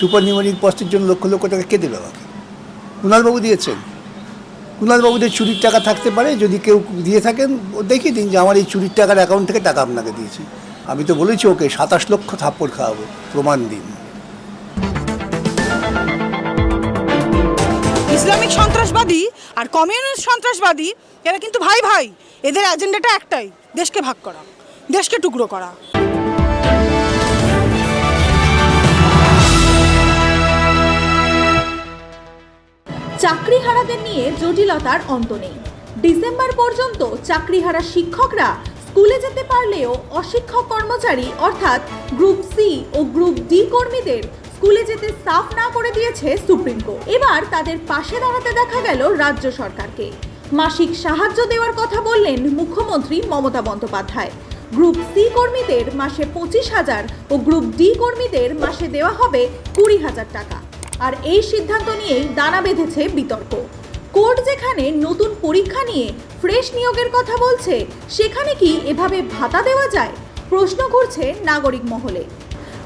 Super numeric পোস্টের জন্য লক্ষ লক্ষ টাকা কে দেবে আমাকে? কুণালবাবু দিয়েছেন। কুণালবাবুদের চুরির টাকা থাকতে পারে, যদি কেউ দিয়ে থাকেন দেখিয়ে দিন যে আমার এই চুরির টাকার অ্যাকাউন্ট থেকে টাকা আপনাকে দিয়েছি। আমি তো বলেছি ওকে, সাতাশ লক্ষ থাপ্পড় খাওয়াবো, প্রমাণ দিন। ইসলামিক সন্ত্রাসবাদী আর কমিউনিস্ট সন্ত্রাসবাদী, এরা কিন্তু ভাই ভাই, এদের এজেন্ডাটা একটাই, দেশকে ভাগ করা, দেশকে টুকরো করা। চাকরিহারাদের নিয়ে জটিলতার অন্ত নেই। ডিসেম্বর পর্যন্ত চাকরিহারা শিক্ষকরা স্কুলে যেতে পারলেও অশিক্ষক কর্মচারী, অর্থাৎ গ্রুপ সি ও গ্রুপ ডি কর্মীদের স্কুলে যেতে সাফ না করে দিয়েছে সুপ্রিম কোর্ট। এবার তাদের পাশে দাঁড়াতে দেখা গেল রাজ্য সরকারকে। মাসিক সাহায্য দেওয়ার কথা বললেন মুখ্যমন্ত্রী মমতা বন্দ্যোপাধ্যায়। গ্রুপ সি কর্মীদের মাসে পঁচিশ হাজার ও গ্রুপ ডি কর্মীদের মাসে দেওয়া হবে কুড়ি হাজার টাকা। আর এই সিদ্ধান্ত নিয়েই দানা বেঁধেছে বিতর্ক। কোর্ট যেখানে নতুন পরীক্ষা নিয়ে ফ্রেশ নিয়োগের কথা বলছে, সেখানে কি এভাবে ভাতা দেওয়া যায়? প্রশ্ন করছে নাগরিক মহলে।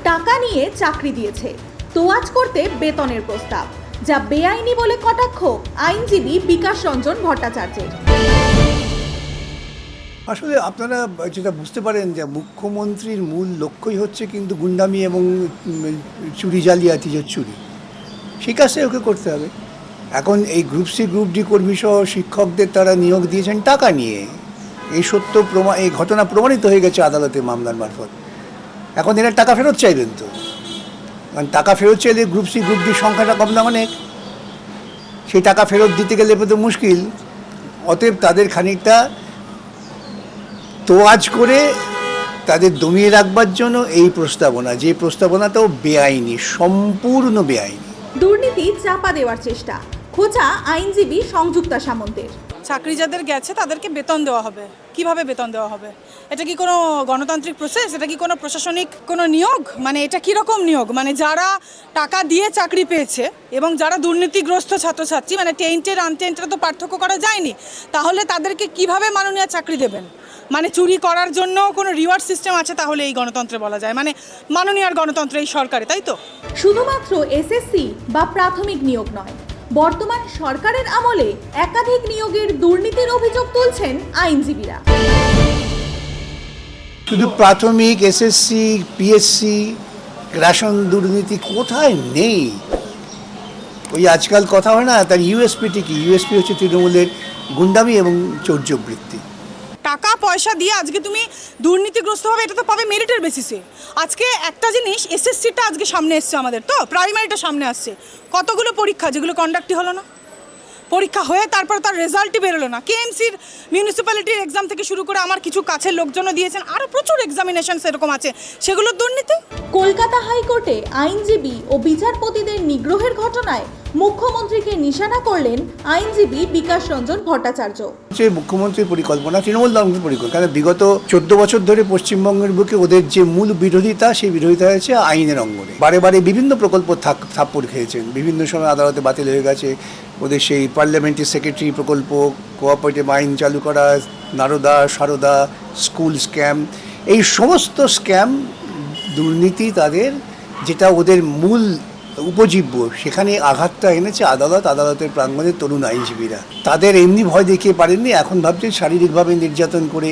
টাকা নিয়ে চাকরি দিয়েছে। তোয়াজ করতে বেতনের প্রস্তাব, যা বেআইনি বলে কটাক্ষ আইনজীবী বিকাশ রঞ্জন ভট্টাচার্যের। আসলে আপনারা যেটা বুঝতে পারেন যে মুখ্যমন্ত্রীর মূল লক্ষ্যই হচ্ছে কিন্তু গুন্ডামি এবং চুরি, জালিয়াতি চুরি। সেই কাজটাই ওকে করতে হবে। এখন এই গ্রুপ সি গ্রুপ ডি কর্মী সহ শিক্ষকদের তারা নিয়োগ দিয়েছেন টাকা নিয়ে। এই সত্য প্রমাণ এই ঘটনা প্রমাণিত হয়ে গেছে আদালতে মামলার মারফত। এখন এরা টাকা ফেরত চাইবেন তো? কারণ টাকা ফেরত চাইলে গ্রুপ সি গ্রুপ ডির সংখ্যাটা কম না অনেক। সেই টাকা ফেরত দিতে গেলে তো মুশকিল। অতএব তাদের খানিকটা তোয়াজ করে তাদের দমিয়ে রাখবার জন্য এই প্রস্তাবনা, যে প্রস্তাবনাটাও বেআইনি, সম্পূর্ণ বেআইনি। দুর্নীতি চাপা দেওয়ার চেষ্টা। খোঁচা আইনজীবী সংযুক্তা সামন্তের। চাকরি যাদের গেছে তাদেরকে বেতন দেওয়া হবে। কীভাবে বেতন দেওয়া হবে? এটা কি কোনো গণতান্ত্রিক প্রসেস এটা কি কোনো প্রশাসনিক কোনো নিয়োগ? মানে এটা কি রকম নিয়োগ? মানে যারা টাকা দিয়ে চাকরি পেয়েছে এবং যারা দুর্নীতিগ্রস্ত ছাত্রছাত্রী মানে টেন্টের আনটেন্টের তো পার্থক্য করা যায়নি, তাহলে তাদেরকে কীভাবে মাননীয় চাকরি দেবেন? মানে চুরি করার জন্য কোনো রিওয়ার্ড সিস্টেম আছে তাহলে এই গণতন্ত্রে বলা যায়? মানে মাননীয় গণতন্ত্র এই সরকারে, তাই তো? শুধুমাত্র এসএসসি বা প্রাথমিক নিয়োগ নয়, বর্তমান সরকারের আমলে একাধিক নিয়োগের দুর্নীতির অভিযোগ তুলছেন আইনজীবীরা। শুধু প্রাথমিক এসএসসি পিএসসি রেশন দুর্নীতি কোথায় নেই? ওই আজকাল কথা হয় না, তার ইউএসপিটি কি? ইউএসপি হচ্ছে তৃণমূলের গুন্ডামি এবং চৌর্যবৃত্তি টাকা, পয়সা দিয়ে আজকে তুমি দুর্নীতিগ্রস্ত হবে, এটা তো পাবে মেরিটের বেসিসে আজকে একটা জিনিস এসএসসিটা আজকে সামনে এসছে আমাদের, তো? প্রাইমারিটা সামনে আসছে। কতগুলো পরীক্ষা, যেগুলো কন্ডাক্টই হলো না? পরীক্ষা হয়ে তারপর তার রেজাল্টই বেরোলো না। কেএমসির মিউনিসিপ্যালিটির এক্সাম থেকে শুরু করে আমার কিছু কাছের লোকজনও দিয়েছেন। আরও প্রচুর এক্সামিনেশন সেরকম আছে। সেগুলোর দুর্নীতি? কলকাতা হাইকোর্টে আইনজীবী ও বিচারপতিদের নিগ্রহের ঘটনায় মুখ্যমন্ত্রীকে নিশানা করলেন আইনজীবী বিকাশ রঞ্জন ভট্টাচার্য। মুখ্যমন্ত্রীর পরিকল্পনা, তৃণমূল দলের পরিকল্পনা বিগত চোদ্দ বছর ধরে পশ্চিমবঙ্গের বুকে ওদের যে মূল বিরোধিতা, সেই বিরোধিতা হয়েছে আইনের অঙ্গনে। বারে বারে বিভিন্ন প্রকল্প থাপ্পড় খেয়েছেন। বিভিন্ন সময় আদালতে বাতিল হয়ে গেছে ওদের সেই পার্লামেন্টারি সেক্রেটারি প্রকল্প, কোঅপারেটিভ আইন চালু করা, নারদা, সারদা, স্কুল স্ক্যাম। এই সমস্ত স্ক্যাম দুর্নীতি তাদের, যেটা ওদের মূল উপজীব্য। সেখানে আঘাতটা এনেছে আদালত, আদালতের প্রাঙ্গণে তরুণ আইনজীবীরা। তাদের এমনি ভয় দেখিয়ে পারেননি, এখন ভাবছেন শারীরিকভাবে নির্যাতন করে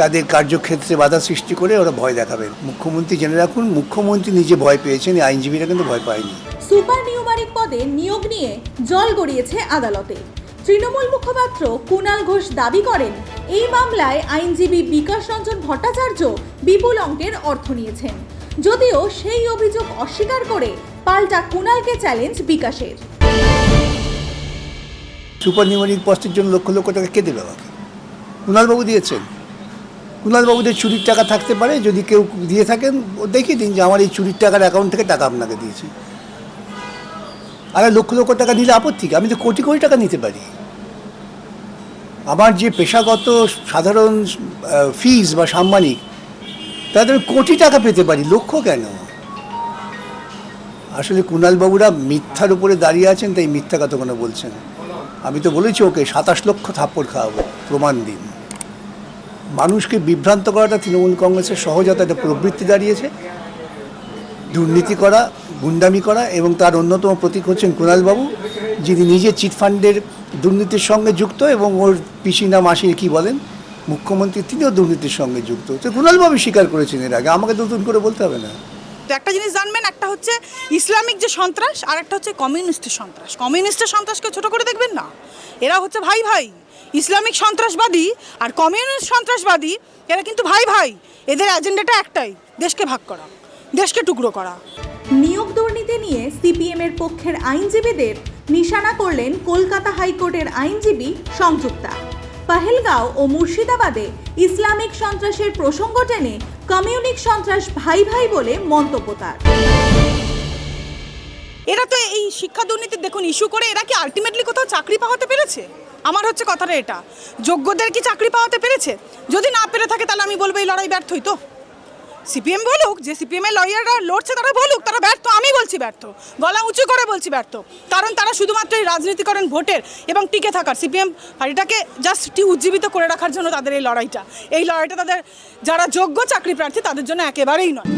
তাদের কার্যক্ষেত্রে বাধা সৃষ্টি করে ওরা ভয় দেখাবেন। মুখ্যমন্ত্রী জেনে রাখুন, মুখ্যমন্ত্রী নিজে ভয় পেয়েছেন আইনজীবীরা কিন্তু ভয় পায়নি। সুপার নিউমারিক পদে নিয়োগ নিয়ে জল গড়িয়েছে আদালতে। তৃণমূল মুখপাত্র কুণাল ঘোষ দাবি করেন, এই মামলায় আইনজীবী বিকাশ রঞ্জন ভট্টাচার্য বিপুল অঙ্কের অর্থ নিয়েছেন। যদিও সেই অভিযোগ অস্বীকার করে পাল্টা কুণালকে চ্যালেঞ্জ বিকাশের। সুপার নিউমোনিক পোস্টের জন্য লক্ষ লক্ষ টাকা কে দেবে আমাকে? কুণালবাবু দিয়েছেন। কুণালবাবুদের চুরির টাকা থাকতে পারে, যদি কেউ দিয়ে থাকেন দেখিয়ে দিন যে আমার এই চুরির টাকার অ্যাকাউন্ট থেকে টাকা আপনাকে দিয়েছি। আর লক্ষ লক্ষ টাকা নিলে আপত্তি আমি তো কোটি কোটি টাকা নিতে পারি। আমার যে পেশাগত সাধারণ ফিজ বা সাম্মানিক আমি কোটি টাকা পেতে পারি। লক্ষ্য কেন? আসলে কুণালবাবুরা মিথ্যার উপরে দাঁড়িয়ে আছেন, তাই মিথ্যা কথা কোনো বলছেন? আমি তো বলেছি ওকে, সাতাশ লক্ষ থাপ্পড় খাওয়াবো, প্রমাণ দিন। মানুষকে বিভ্রান্ত করাটা তৃণমূল কংগ্রেসের সহজতা একটা প্রবৃত্তি দাঁড়িয়েছে। দুর্নীতি করা, গুন্ডামি করা, এবং তার অন্যতম প্রতীক হচ্ছেন কুণালবাবু, যিনি নিজে চিটফান্ডের দুর্নীতির সঙ্গে যুক্ত, এবং ওর পিসিনা মাসির কি বলেন, মুখ্যমন্ত্রী তিনিও দুর্নীতির সঙ্গে যুক্ত। তো কুণালবাবু স্বীকার করেছেন এর আগে, আমাকে নতুন করে বলতে হবে না। তো একটা জিনিস জানবেন, একটা হচ্ছে ইসলামিক যে সন্ত্রাস আর একটা হচ্ছে কমিউনিস্টের সন্ত্রাস। কমিউনিস্টের সন্ত্রাসকে ছোট করে দেখবেন না। এরা হচ্ছে ভাই ভাই। ইসলামিক সন্ত্রাসবাদী আর কমিউনিস্ট সন্ত্রাসবাদী, এরা কিন্তু ভাই ভাই। এদের এজেন্ডাটা একটাই, দেশকে ভাগ করা, দেশকে টুকরো করা। নিয়োগ দুর্নীতি নিয়ে সিপিএমের পক্ষের আইনজীবীদের নিশানা করলেন কলকাতা হাইকোর্টের আইনজীবী সংযুক্তা। পাহেলগাঁও ও মুর্শিদাবাদে ইসলামিক সন্ত্রাসের প্রসঙ্গ টেনে কমিউনিক সন্ত্রাস ভাই ভাই বলে মন্তব্য তার। এরা তো এই শিক্ষা দুর্নীতি দেখুন ইস্যু করে এরা কি আলটিমেটলি কোথাও চাকরি পাওয়াতে পেরেছে? আমার হচ্ছে কথাটা এটা। যোগ্যদের কি চাকরি পাওয়াতে পেরেছে? যদি না পেরে থাকে তাহলে আমি বলব এই লড়াই ব্যর্থই তো। সিপিএম বলুক, যে সিপিএমের লয়াররা লড়ছে, তারা বলুক, তারা ব্যর্থ, আমি বলছি ব্যর্থ। গলা উঁচু করে বলছি ব্যর্থ। কারণ তারা শুধুমাত্র এই রাজনীতি করেন ভোটের এবং টিকে থাকার, সিপিএম পার্টিটাকে জাস্ট উজ্জীবিত করে রাখার জন্য তাদের এই লড়াইটা। এই লড়াইটা তাদের, যারা যোগ্য চাকরি প্রার্থী, তাদের জন্য একেবারেই নয়।